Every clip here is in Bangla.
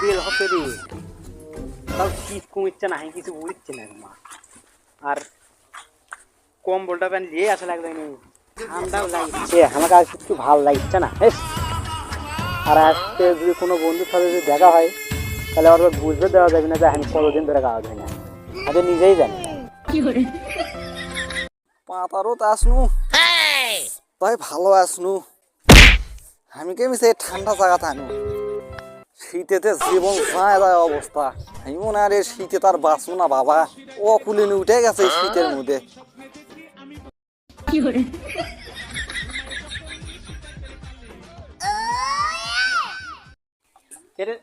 বেল হতে রে তাও শীত কমিচ্ছে না কিছু বুঝছে না মা। আর কম্বলটা প্যান্ট নিয়ে আসা লাগবে না ঠান্ডাও লাগছে আমাকে ভালো লাগছে না আর আজকে যদি কোনো বন্ধুর সাথে যদি দেখা হয় তাহলে ওর বুঝতে দেওয়া যাবে না যে আমি কতদিন ধরে খাওয়া যায় না। আগে নিজেই জানি। পাতারও তো আসনু। তাই ভালো আসনু। আমি কেমি সে ঠান্ডা জায়গা থানু শীতেতে জীবন যায় যায় অবস্থা। আমি মনে আর এই শীতে তার বাঁচবো না বাবা। ও কুলিনি উঠে গেছে শীতের মধ্যে। এরে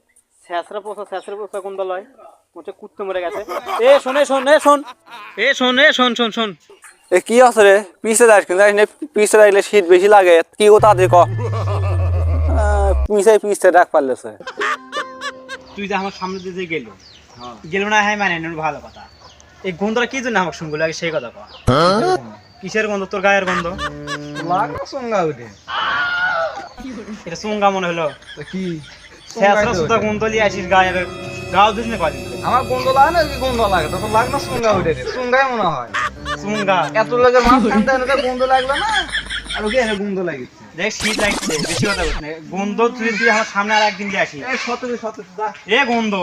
শেষরা পোষা শেষরা পোষা কোন দল হয়? মোটে কুত্তে মরে গেছে। এ শোন শোন এ শোন। এ শোন এ শোন শোন শোন। এ কি আছে রে? যাস কিন্তু যাস যাইলে শীত বেশি লাগে। কি কথা দিয়ে ক? পিছে পিছে ডাক পারলেছে। তুই যে আমার সামনে দিয়ে গেল। গেল না হ্যাঁ মানে ভালো কথা। এই গন্ধটা কি জন্য আমাকে শুনগুলো আগে সেই কথা কর কিসের গন্ধ? তোর গায়ের গন্ধ? লাগা সঙ্গা উঠে এটা সুঙ্গা মনে হলো। কি? শেষরা সুতা গন্ধ লিয়ে আসিস গায়ের গাও দিস না কদিন আমার গন্ধ লাগে না কি গন্ধ লাগে? তো লাগ না সঙ্গা উঠে সঙ্গাই মনে হয়। সুঙ্গা এত লাগে মাছ গন্ধ লাগল না? আর ওকে গন্ধ লাগিছে দেখ শীত লাগছে বেশি কথা বলিস না। গন্ধ তুই তুই আমার সামনে আর একদিন দিয়ে আসি। এই সতেরো সতেরো এ গন্ধ।